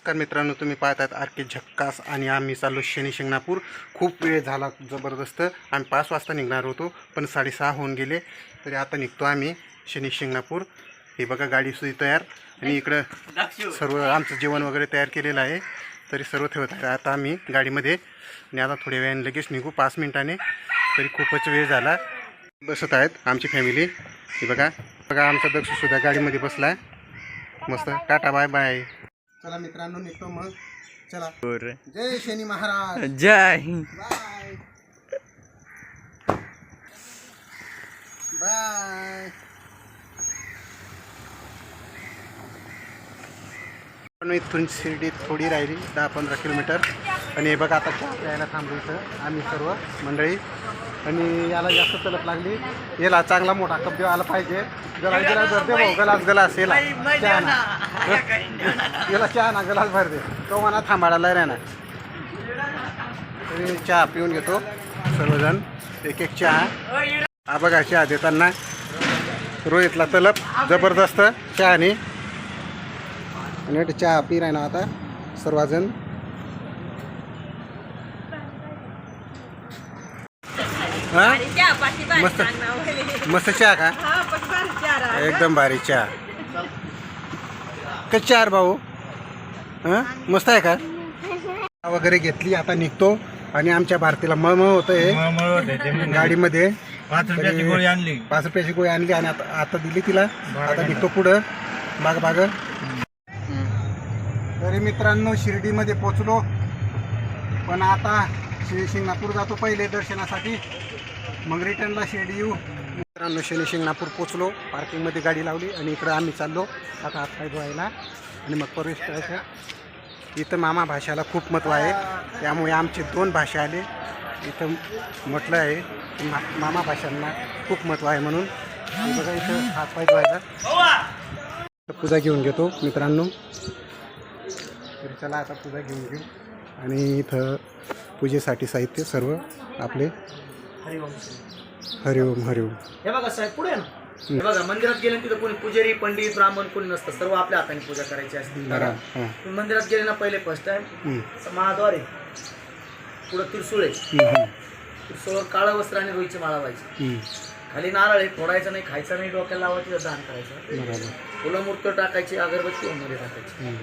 नमस्कार मित्रांनो तुम्ही पाहतात आर के झक्कास आणि आम्ही चाललो शनी शिंगणापूर. खूप वेळ झाला जबरदस्त. आम्ही पाच वाजता निघणार होतो पण साडेसहा होऊन गेले. तरी आता निघतो आम्ही शनी शिंगणापूर. हे बघा गाडी सुद्धा तयार. आणि इकडं सर्व आमचं जेवण वगैरे तयार केलेलं आहे. तरी सर्व ठेवत आहे आता आम्ही गाडीमध्ये. आणि आता थोड्या वेळाने लगेच निघू पाच मिनिटाने. तरी खूपच वेळ झाला. बसत आहेत आमची फॅमिली हे बघा. बघा आमचा दक्षसुद्धा गाडीमध्ये बसला आहे मस्त. Tata bye bye. चला मित्रांनो निघतो मग. चला. जय शनी महाराज. जय. हिंद बाय. बाय. पण इथून शिर्डी थोडी राहिली दहा पंधरा किलोमीटर. आणि हे बघा आता चहा प्यायला थांबलो इथं आम्ही सर्व मंडळी. आणि याला जास्त तलप लागली. याला चांगला मोठा कप देवा आला पाहिजे. गलास गलास भर दे भाऊ गलास गलास याला. चहा ना. याला चहा ना गलास भर दे. तो म्हणा थांबायला राहणार. तरी चहा पिऊन घेतो सर्वजण. एक एक चहा. हा बघा चहा देताना रोहितला तलप जबरदस्त चहाने. आणि वाटतं चहा पी राहिना आता सर्वजण हा? मस्त. मस्त चहा का? एकदम भारी चहा. कशी चहा रे भाऊ? हां? मस्त आहे का? चहा वगैरे घेतली आता निघतो. आणि आमच्या भारतीला मळमळ होत आहे गाडीमध्ये. पाच रुपयाची गोळी आणली. पाच रुपयाची गोळी आणली आणि आता आता दिली तिला. आता निघतो पुढं. बाग बाग तरी मित्रांनो शिर्डीमध्ये पोचलो. पण आता श्री शिंगणापूर जातो पहिले दर्शनासाठी. मग रिटर्नला शिर्डी येऊ. मित्रांनो शनी शिंगणापूर पोचलो. पार्किंगमध्ये गाडी लावली आणि इकडं आम्ही चाललो. आता हात पाय धुवायला. आणि मग प्रवेश करायचा. इथं मामा भाषाला खूप महत्त्व आहे. त्यामुळे आमचे दोन भाषा आले. इथं म्हटलं आहे की मा मामा भाषांना खूप महत्त्व आहे म्हणून. बघा इथं हात पाय पूजा घेऊन घेतो मित्रांनो. तर चला आता पूजा घेऊन घेऊ. आणि इथं पूजेसाठी साहित्य सर्व आपले. हरिओम. हरिओम हे बघा साहेब पुढे ना. हे बघा मंदिरात गेले तिथं कोणी पुजारी पंडित ब्राह्मण कोणी नसतं. सर्व आपल्या हाताने पूजा करायची असते. बरं हां. तुम्ही मंदिरात गेले ना पहिले फर्स्ट टाइम महाद्वार आहे पुढं त्रिशूळ आहे. काळं वस्त्र आणि रोईची माळा व्हायची. खाली नारळ आहे फोडायचं नाही खायचं नाही डोक्याला लावायचं दान करायचं. बरोबर. फुलं मूर्त टाकायची अगरबत्ती मध्ये टाकायची.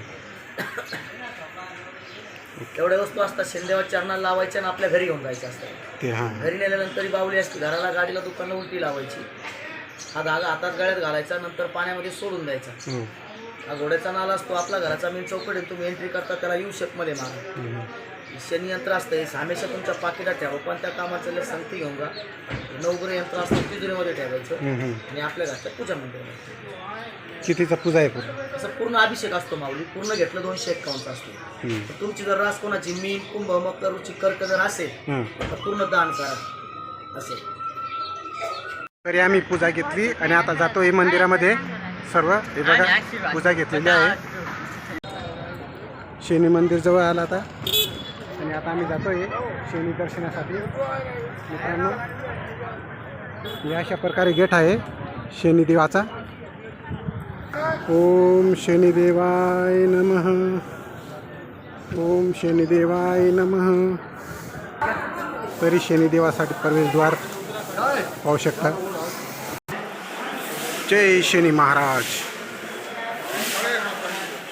एवढ्या वस्तू असतात शेंदेवा चरणाला लावायच्या आणि आपल्या घरी घेऊन जायच्या असतात. ते हां. घरी नेल्यानंतर ही बावली असते घराला गाडीला दुकानला उलटी लावायची. हा धागा हातात गाड्यात घालायचा नंतर पाण्यामध्ये सोडून द्यायचा. हो हा घोड्याचा नाला असतो आपला घराचा मेन चौकट आहे तुम्ही एंट्री करता त्याला यू शेपमध्ये मारा. हं, शनी यंत्र असतं हे हमेशा तुमच्या पाकिटात ठेवा पण त्या कामाचं सांगते घेऊन जा. नवग्रह यंत्र असतं तिजोरीमध्ये ठेवायचं. आणि आपल्या घरच्या पूजा मंदिरामध्ये. कितीचा पूजा आहे पूर्ण. असं पूर्ण अभिषेक असतो माऊली. पूर्ण घेतलं दोनशे एक्कावन्न असतो हं, तर तुमची जर रास कोणाची मीन कुंभ मकर रुची कर्क जर असेल. तर पूर्ण दान करा. असे. तरी आम्ही पूजा घेतली आणि आता जातो हे मंदिरामध्ये. सर्व हे बघा पूजा घेतलेली आहे. शनी मंदिर जवळ आला आता. आणि आता आम्ही जातो आहे शनी दर्शनासाठी. मित्रांनो हे अशा प्रकारे गेट आहे शनिदेवाचा ओम शनिदेवाय नमः. ओम शनिदेवाय नमः. तरी शनिदेवासाठी प्रवेशद्वार पाहू शकता. जय शनी महाराज.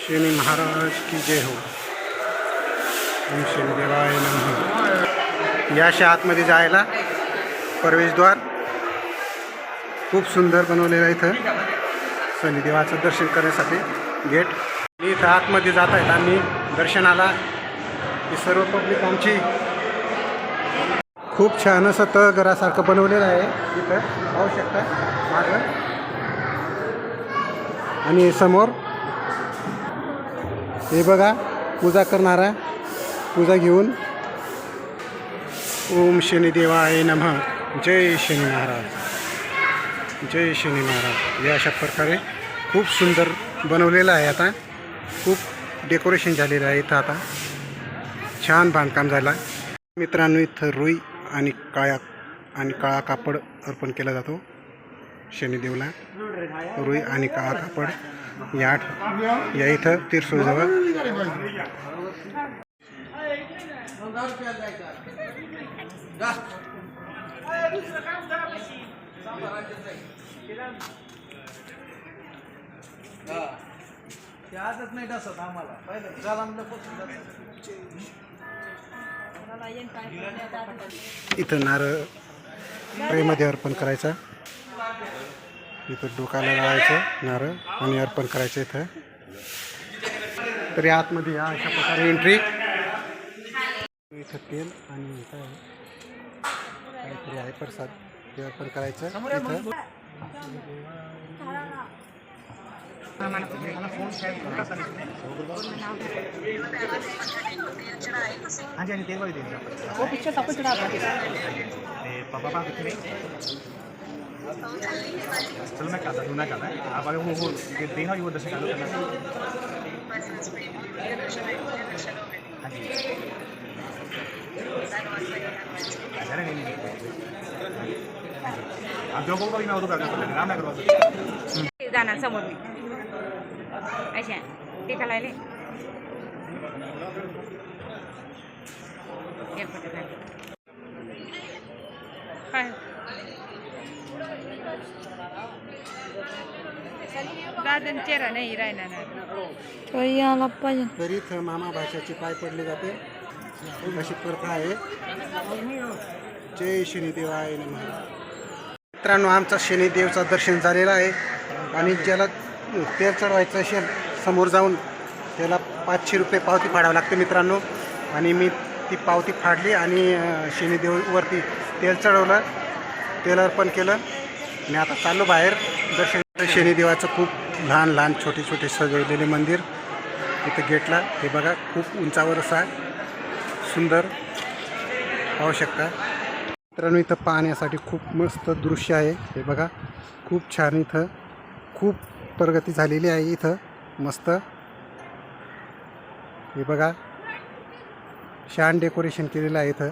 शनी महाराज की जय हो. ओम या अशा आतमध्ये जायला प्रवेशद्वार खूप सुंदर बनवलेलं आहे इथं. शनिदेवाचं दर्शन करण्यासाठी गेट. इथं आतमध्ये जात आहेत आम्ही दर्शनाला. ही सर्व पब्लिक आमची खूप छान असं तळघरासारखं बनवलेलं आहे. इथं पाहू शकता मागं. आणि समोर हे बघा पूजा करणारा पूजा घेऊन. ओम शनिदेवाय नमः. जय शनी महाराज. जय शनी महाराज. या अशा प्रकारे खूप सुंदर बनवलेलं आहे आता. खूप डेकोरेशन झालेलं आहे इथं आता. छान बांधकाम झालं. मित्रांनो इथं रुई आणि काळ्या आणि काळा कापड अर्पण केला जातो. शनिदेवला रुई आणि काळा कापड. या आठ या इथं तिरसूळजवळ ते आजच नाही डसत आम्हाला पहिलं जलांना इथं नारळ प्रेमध्ये अर्पण करायचा. इथं डोकाला लावायचं नारळ आणि अर्पण करायचं इथं. तरी आतमध्ये या अशा प्रकारे एंट्री इथं तेल आणि इथं काहीतरी आहे प्रसाद ते अर्पण करायचं इथं हाँ हाँ हूँ है दर्शन जाणार समोर मी अशा ते काढ. काय दादन चेहरा नाही पाहिजे तरी मामा भाषाची पाय पडले जाते अशी प्रथा आहे. जय शनिदेवाय मित्रांनो आमचा शनिदेवचा दर्शन झालेला आहे. आणि ज्याला तेल चढवायचं असेल समोर जाऊन त्याला पाचशे रुपये पावती फाडावं लागते मित्रांनो. आणि मी ती पावती फाडली आणि शनिदेववरती तेल चढवलं. तेल अर्पण केलं. आणि आता चाललो बाहेर. दर्शन शनिदेवाचं खूप लहान लहान छोटे छोटे सजवलेले मंदिर. इथं गेटला. हे बघा खूप उंचावर असा सुंदर पाहू शकता. मित्रांनो इथं पाहण्यासाठी खूप मस्त दृश्य आहे. हे बघा खूप छान इथं खूप प्रगती झालेली आहे इथं. मस्त. हे बघा छान डेकोरेशन केलेलं आहे इथं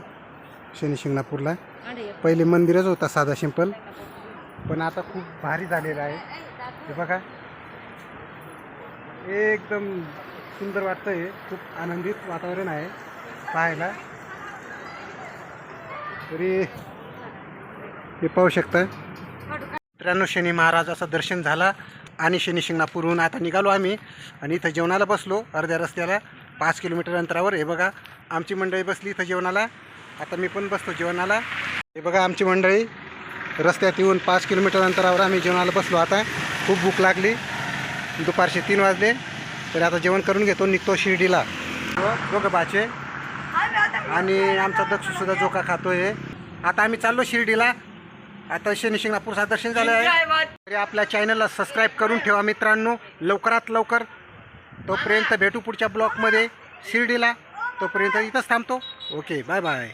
शनिशिंगणापूरला पहिले मंदिरच होता साधा सिंपल पण आता खूप भारी झालेलं आहे. हे बघा एकदम सुंदर वाटतं हे खूप आनंदित वातावरण आहे. पाहायला तरी हे पाहू शकता मित्रांनो शनी महाराजाचं दर्शन झाला आणि शनी शिंगणापूरहून आता निघालो आम्ही. आणि इथं जेवणाला बसलो अर्ध्या रस्त्याला पाच किलोमीटर अंतरावर. हे बघा आमची मंडळी बसली इथं जेवणाला. आता मी पण बसतो जेवणाला. हे बघा आमची मंडळी रस्त्यात येऊन पाच किलोमीटर अंतरावर आम्ही जेवणाला बसलो. आता खूप भूक लागली. दुपारचे तीन वाजले. तर आता जेवण करून घेतो निघतो शिर्डीला. दोघं बाचे. आणि आमचा दक्षसुद्धा जोका खातोय. आता आम्ही चाललो शिर्डीला. आता शनी शिंगणापूरचा दर्शन झालं आहे तरी आपल्या चॅनलला सबस्क्राईब करून ठेवा मित्रांनो. लवकरात लवकर. तोपर्यंत भेटू पुढच्या ब्लॉकमध्ये शिर्डीला. तोपर्यंत इथंच थांबतो. Okay bye bye